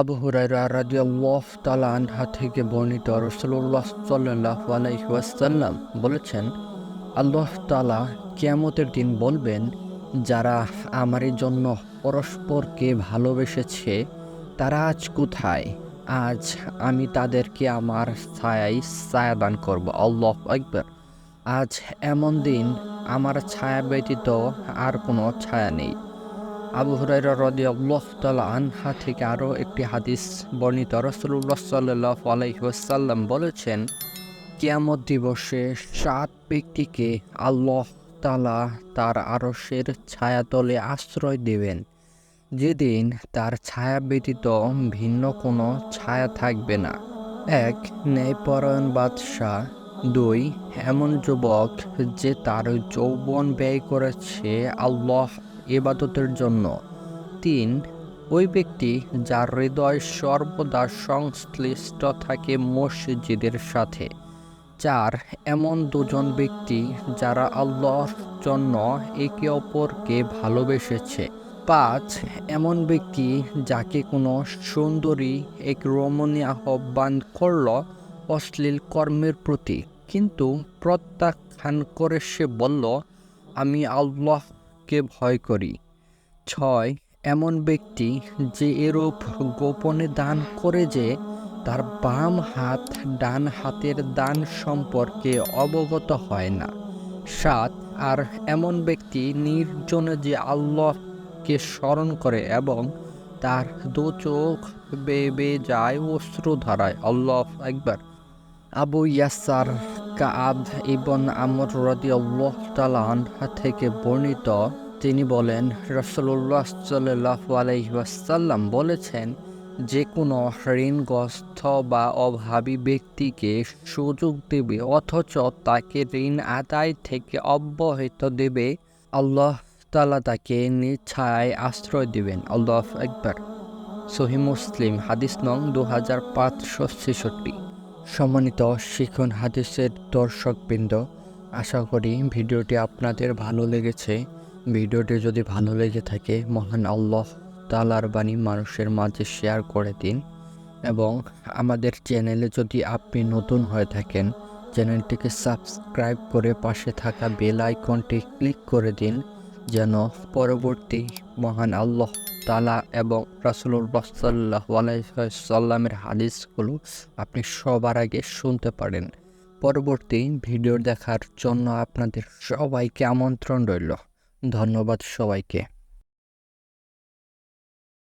আবু হুরাইরা রাদিয়াল্লাহ তালা আনহা থেকে বর্ণিত রসুল্লাহ সাল্লাহ আলাইসাল্লাম বলেছেন, আল্লাহ তালা কিয়ামতের দিন বলবেন, যারা আমারই জন্য পরস্পরকে ভালোবেসেছে, তারা আজ কোথায়? আজ আমি তাদেরকে আমার ছায়াই ছায়া দান করব। আল্লাহ একবার আজ এমন দিন, আমার ছায়া ব্যতীত আর কোনো ছায়া নেই। আবু হুরাইরা রদি আল্লাহ তালা আনহা থেকে আরও একটি হাদিস বর্ণিত। রসুল্লাহ সাল্লাহ আলাইসাল্লাম বলেছেন, কিয়ামত দিবসে সাত ব্যক্তিকে আল্লাহ তালা তার আরসের ছায়াতলে আশ্রয় দেবেন। যেদিন তার ছায়া ব্যতীত ভিন্ন কোনো ছায়া থাকবে না। এক, ন্যায়পরায়ণ বাদশাহ। দুই, এমন যুবক যে তার যৌবন ব্যয় করেছে আল্লাহ ইবাদতের জন্য। তিন, ওই ব্যক্তি যার হৃদয় সর্বদা সংশ্লিষ্ট থাকে মসজিদের সাথে। চার, এমন দুজন ব্যক্তি যারা আল্লাহর জন্য একে অপরকে ভালোবেসেছে। পাঁচ, এমন ব্যক্তি যাকে কোনো সুন্দরী এক রমণী আহ্বান করল অশ্লীল কর্মের প্রতি। কিন্তু প্রত্যাখ্যান করে সে বলল, আমি আল্লাহকে ভয় করি। ছয়, এমন ব্যক্তি যে এরূপ গোপনে দান করে যে তার বাম হাত ডান হাতের দান সম্পর্কে অবগত হয় না। সাত, আর এমন ব্যক্তি নির্জনে যে আল্লাহকে স্মরণ করে এবং তার দু চোখ বেবে যায় অশ্রু ধারায়। আল্লাহ একবার আবু ইয়াসার কাব ইবন আমর রদি আল্লাহ তালানহা থেকে বর্ণিত তিনি বলেন রসল্লাহ সাল্লাহ আলহিহাসাল্লাম বলেছেন যে কোনো ঋণগ্রস্ত বা অভাবী ব্যক্তিকে সুযোগ দেবে, অথচ তাকে ঋণ আদায় থেকে অব্যাহত দেবে। আল্লাহ তালা তাকে নিচ্ছায় আশ্রয় দেবেন। আল্লাহ একবার সহি মুসলিম, হাদিস নং দু হাজার পাঁচশো ছেষট্টি। সম্মানিত শিখন হাদিসের দর্শকবৃন্দ, আশা করি ভিডিওটি আপনাদের ভালো লেগেছে। ভিডিওটি যদি ভালো লেগে থাকে, মহান আল্লাহ তালার বাণী মানুষের মাঝে শেয়ার করে দিন এবং আমাদের চ্যানেলে যদি আপনি নতুন হয়ে থাকেন, চ্যানেলটিকে সাবস্ক্রাইব করে পাশে থাকা বেল আইকনটি ক্লিক করে দিন যেন পরবর্তী মহান আল্লাহ তালা এবং রাসুল্লাহ সাল্লাহ হাদিসগুলো আপনি সবার আগে শুনতে পারেন। পরবর্তী ভিডিও দেখার জন্য আপনাদের সবাইকে আমন্ত্রণ রইল। ধন্যবাদ সবাইকে।